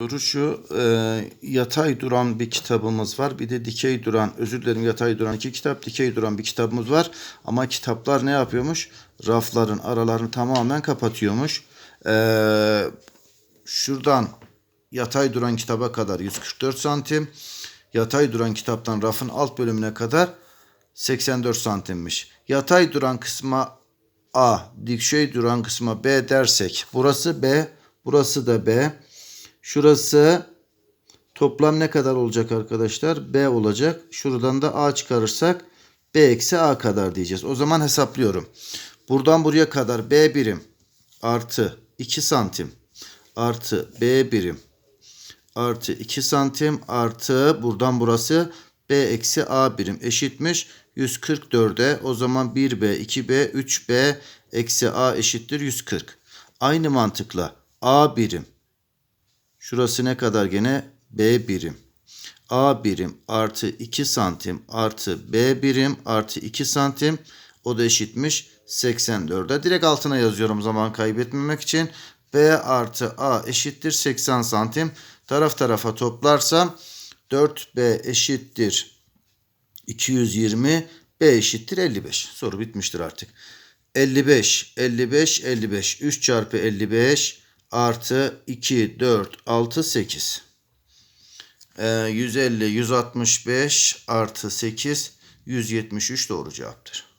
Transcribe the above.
Soru şu, e, yatay duran bir kitabımız var. Bir de dikey duran, özür dilerim yatay duran iki kitap, dikey duran bir kitabımız var. Ama kitaplar ne yapıyormuş? Rafların aralarını tamamen kapatıyormuş. E, şuradan yatay duran kitaba kadar 144 santim. Yatay duran kitaptan rafın alt bölümüne kadar 84 santimmiş. Yatay duran kısma A, dikey duran kısma B dersek burası B, burası da B. Şurası toplam ne kadar olacak arkadaşlar? B olacak. Şuradan da A çıkarırsak B eksi A kadar diyeceğiz. O zaman hesaplıyorum. Buradan buraya kadar B birim artı 2 santim artı B birim artı 2 santim artı buradan burası B eksi A birim eşitmiş 144'e o zaman 1B 2B 3B eksi A eşittir 140. Aynı mantıkla A birim Şurası ne kadar gene? B birim. A birim artı 2 santim artı B birim artı 2 santim. O da eşitmiş 84'e. Direkt altına yazıyorum zaman kaybetmemek için. B artı A eşittir 80 santim. Taraf tarafa toplarsam 4B eşittir 220. B eşittir 55. Soru bitmiştir artık. 55, 55, 55. 3 çarpı 55 artı 2, 4, 6, 8. Ee, 150, 165 artı 8, 173 doğru cevaptır.